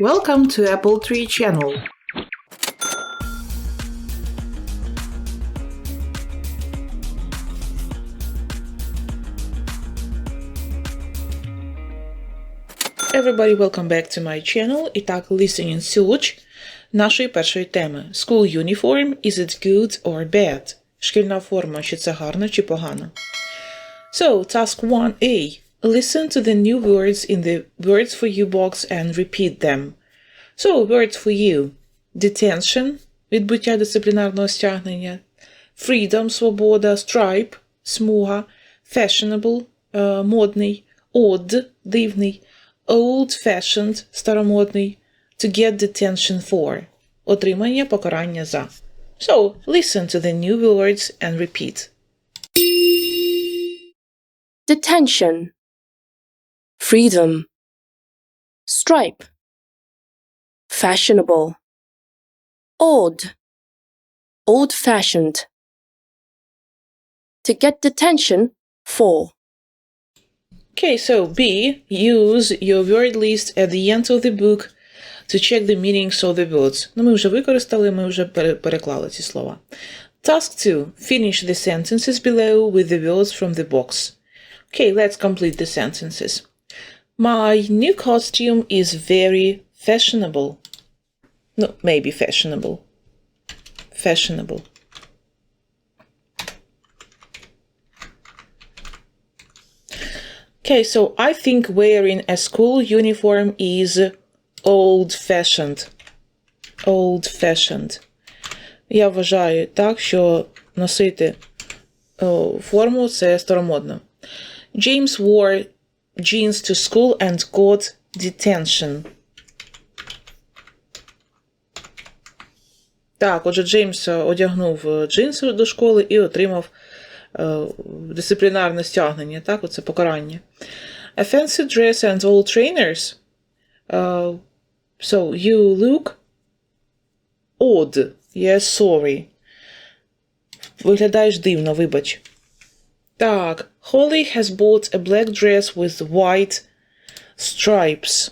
Welcome to Apple Tree channel. Everybody, welcome back to my channel. І так, listening search нашої першої теми. School uniform, is it good or bad? Шкільна форма, чи це гарно, чи погано? So, task 1a. Listen to the new words in the Words for You box and repeat them. So, words for you. Detention – відбуття дисциплінарного стягнення. Freedom – свобода. Stripe – смуга. Fashionable е, – модний. Odd – дивний. Old-fashioned – старомодний. To get detention for – отримання покарання за. So, listen to the new words and repeat. detention, freedom, stripe, fashionable, odd, old fashioned. To get detention for, Okay, so B. Use your word list at the end of the book to check the meanings of the words. Ну, ми вже використали, ми вже пере- переклали ці слова. Task 2. Finish the sentences below with the words from the box. Okay, let's complete the sentences. My new costume is very fashionable. No, maybe fashionable. Fashionable. Okay, so I think wearing a school uniform is old fashioned. Old fashioned. Я вважаю так, що носити о, форму це старомодно. James wore jeans to school and got detention. Так, отже, Джеймс одягнув е, джинси до школи і отримав е, дисциплінарне стягнення, так, оце покарання. A fancy dress and all trainers. Uh, so you look odd. Yes, sorry. Виглядаєш дивно, вибач. Так, Holly has bought a black dress with white stripes.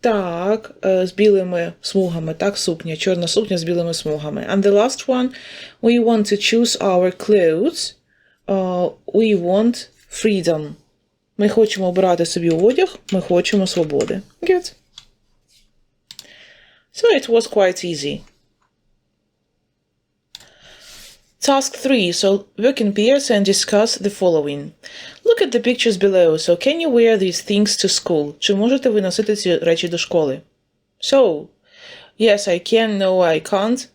Так, е, з білими смугами, так, сукня, чорна сукня з білими смугами. And the last one, we want to choose our clothes. Uh, we want freedom. Ми хочемо обирати собі одяг, ми хочемо свободи. Good. So it was quite easy. Task 3. So work in pairs and discuss the following. Look at the pictures below. So can you wear these things to school? Чи можете ви носити ці речі до школи? So, yes, I can, no, I can't.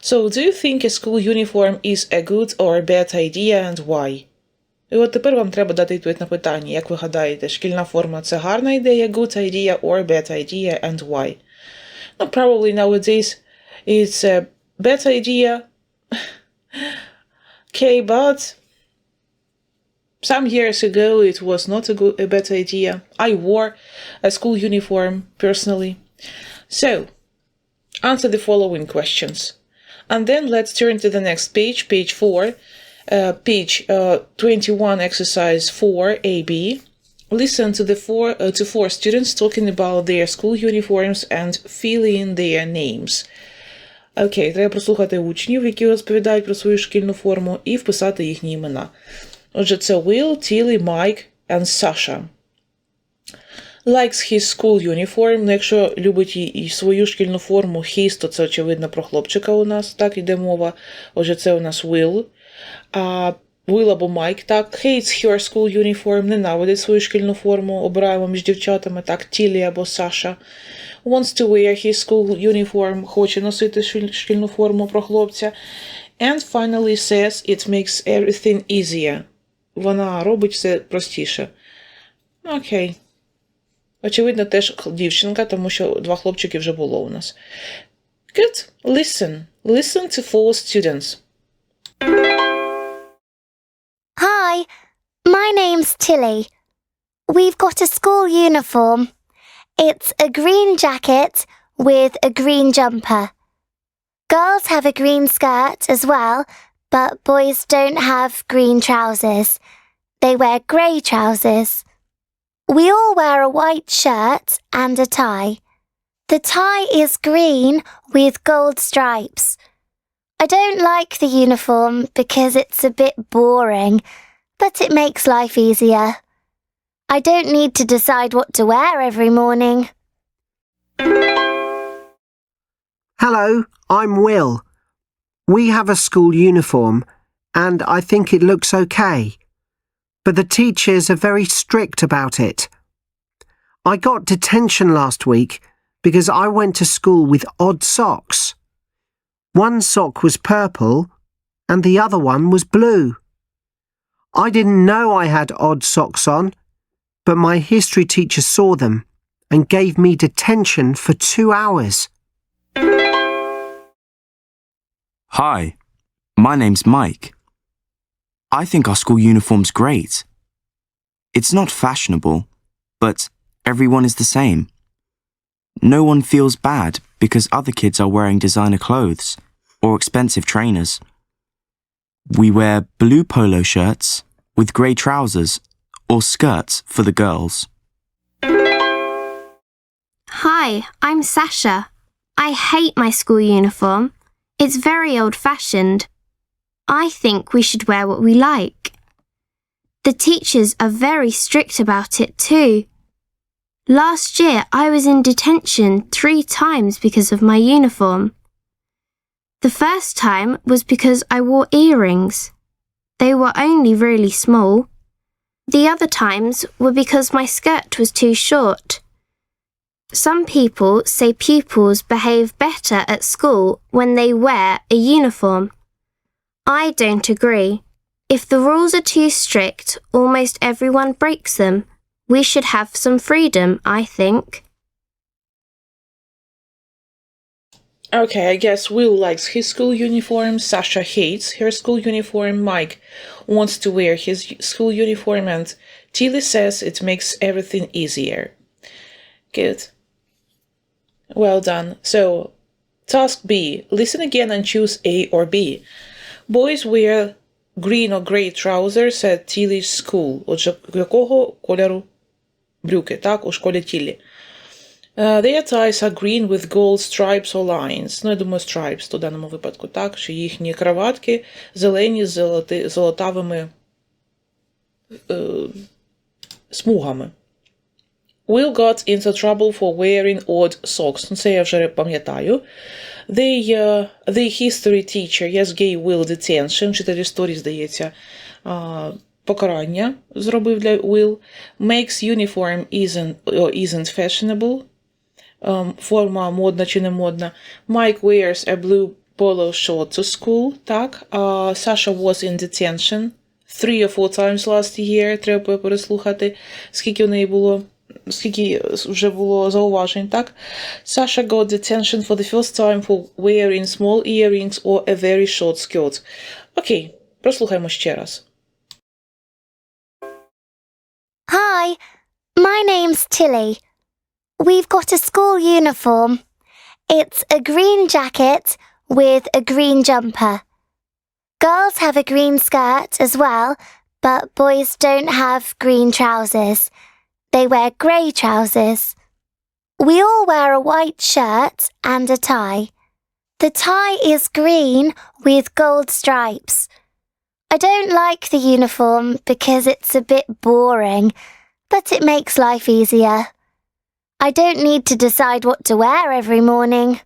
So, do you think a school uniform is a good or a bad idea and why? І от тепер вам треба дати відповідь на питання, як ви гадаєте, шкільна форма це гарна ідея, good idea or bad idea and why? No, probably nowadays it's a bad idea. okay, but some years ago it was not a good a bad idea. I wore a school uniform personally. So, answer the following questions. And then let's turn to the next page, page 4, uh, page uh, 21, exercise 4, AB. Listen to the four uh, to four students talking about their school uniforms and fill in their names. Окей, треба прослухати учнів, які розповідають про свою шкільну форму, і вписати їхні імена. Отже, це Will, Tilly, Mike and Sasha. Likes his school uniform. Ну, якщо любить і, свою шкільну форму his, то це очевидно про хлопчика у нас, так іде мова. Отже, це у нас Will. А Will або Майк, так, hates her school uniform, ненавидить свою шкільну форму, обираємо між дівчатами, так, Тілі або Саша. Wants to wear his school uniform, хоче носити шкільну форму про хлопця. And finally says it makes everything easier. Вона робить все простіше. Окей. Очевидно, теж дівчинка, тому що два хлопчики вже було у нас. Good. Listen. Listen to four students. My name's Tilly. We've got a school uniform. It's a green jacket with a green jumper. Girls have a green skirt as well, but boys don't have green trousers. They wear grey trousers. We all wear a white shirt and a tie. The tie is green with gold stripes. I don't like the uniform because it's a bit boring, but it makes life easier. I don't need to decide what to wear every morning. Hello, I'm Will. We have a school uniform and I think it looks okay. But the teachers are very strict about it. I got detention last week because I went to school with odd socks. One sock was purple and the other one was blue. I didn't know I had odd socks on, but my history teacher saw them and gave me detention for two hours. Hi, my name's Mike. I think our school uniform's great. It's not fashionable, but everyone is the same. No one feels bad because other kids are wearing designer clothes or expensive trainers. We wear blue polo shirts with grey trousers or skirts for the girls. Hi, I'm Sasha. I hate my school uniform. It's very old fashioned. I think we should wear what we like. The teachers are very strict about it too. Last year I was in detention three times because of my uniform. The first time was because I wore earrings. They were only really small. The other times were because my skirt was too short. Some people say pupils behave better at school when they wear a uniform. I don't agree. If the rules are too strict, almost everyone breaks them. We should have some freedom, I think. Okay, I guess Will likes his school uniform, Sasha hates her school uniform, Mike wants to wear his school uniform, and Tilly says it makes everything easier. Good. Well done. So, task B listen again and choose A or B. Boys wear green or grey trousers at Tilly's school. Отже, якого кольору брюки, так, у школі Тіллі. Uh, their ties are green with gold stripes or lines. Ну, я думаю, stripes то в даному випадку, так, що їхні краватки зелені з золоти, золотавими е, смугами. Will got into trouble for wearing odd socks. Ну, це я вже пам'ятаю. They, uh, the history teacher, yes, gave Will detention. Вчитель історії, здається, uh, покарання зробив для Will. Makes uniform isn't, or isn't fashionable. Um, форма модна чи не модна. Mike wears a blue polo shirt to school. Так. Uh, Sasha was in detention three or four times last year. Треба переслухати, скільки в неї було скільки вже було зауважень, так? Sasha got detention for the first time for wearing small earrings or a very short skirt. Окей, прослухаємо ще раз. Hi, my name's Tilly. We've got a school uniform. It's a green jacket with a green jumper. Girls have a green skirt as well, but boys don't have green trousers. They wear grey trousers. We all wear a white shirt and a tie. The tie is green with gold stripes. I don't like the uniform because it's a bit boring, but it makes life easier. I don't need to decide what to wear every morning.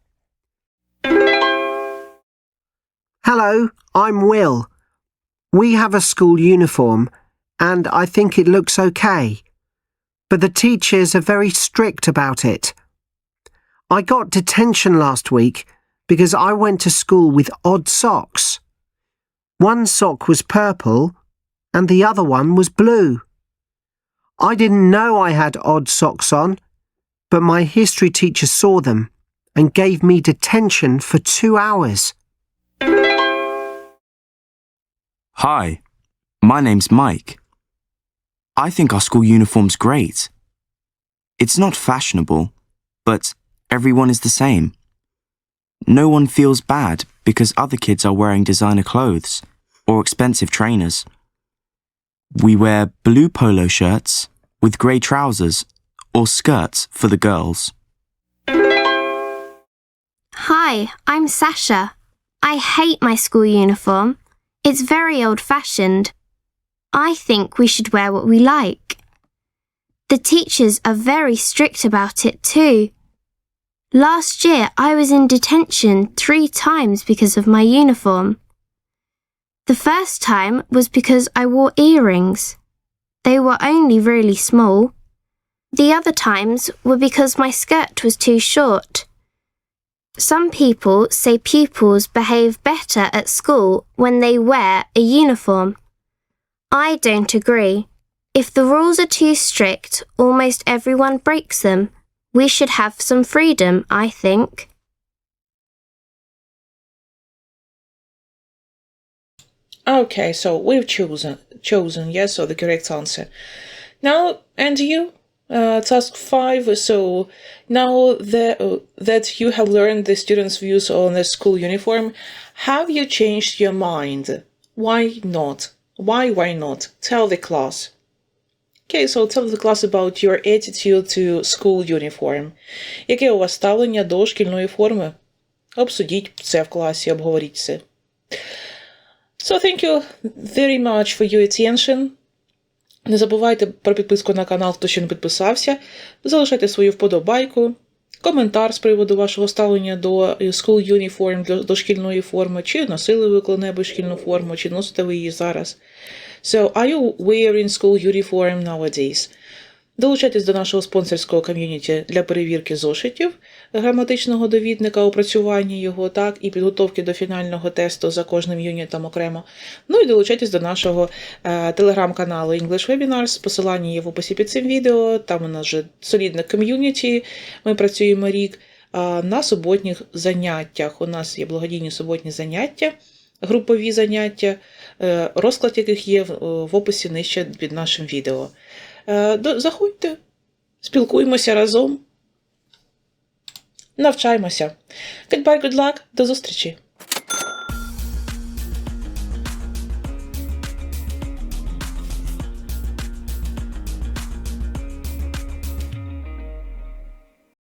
Hello, I'm Will. We have a school uniform and I think it looks okay. But the teachers are very strict about it. I got detention last week because I went to school with odd socks. One sock was purple and the other one was blue. I didn't know I had odd socks on, but my history teacher saw them and gave me detention for two hours. Hi, my name's Mike. I think our school uniform's great. It's not fashionable, but everyone is the same. No one feels bad because other kids are wearing designer clothes or expensive trainers. We wear blue polo shirts with grey trousers or skirts for the girls. Hi, I'm Sasha. I hate my school uniform. It's very old fashioned. I think we should wear what we like. The teachers are very strict about it too. Last year I was in detention three times because of my uniform. The first time was because I wore earrings. They were only really small. The other times were because my skirt was too short. Some people say pupils behave better at school when they wear a uniform. I don't agree. If the rules are too strict, almost everyone breaks them. We should have some freedom, I think. Okay, so we've chosen chosen yes, so the correct answer. Now, and you, task five. So now that uh, that you have learned the students' views on the school uniform, have you changed your mind? Why not? Why why not? Tell the class. Okay, so tell the class about your attitude to school uniform. Яке у вас ставлення до шкільної форми? Обсудіть це в класі, обговоріть це. So thank you very much for your attention. Не забувайте про підписку на канал, хто ще не підписався. Залишайте свою вподобайку, коментар з приводу вашого ставлення до school uniform, до, до шкільної форми, чи носили ви коли-небудь шкільну форму, чи носите ви її зараз. So, are you wearing school uniform nowadays? Долучайтесь до нашого спонсорського ком'юніті для перевірки зошитів, граматичного довідника, опрацювання його, так, і підготовки до фінального тесту за кожним юнітом окремо. Ну і долучайтесь до нашого е, телеграм-каналу English Webinars. Посилання є в описі під цим відео. Там у нас вже солідне ком'юніті. Ми працюємо рік а, на суботніх заняттях. У нас є благодійні суботні заняття, групові заняття, е, розклад яких є в, в описі нижче під нашим відео. Е, Заходьте, спілкуємося разом, навчаємося. Goodbye, good luck, до зустрічі!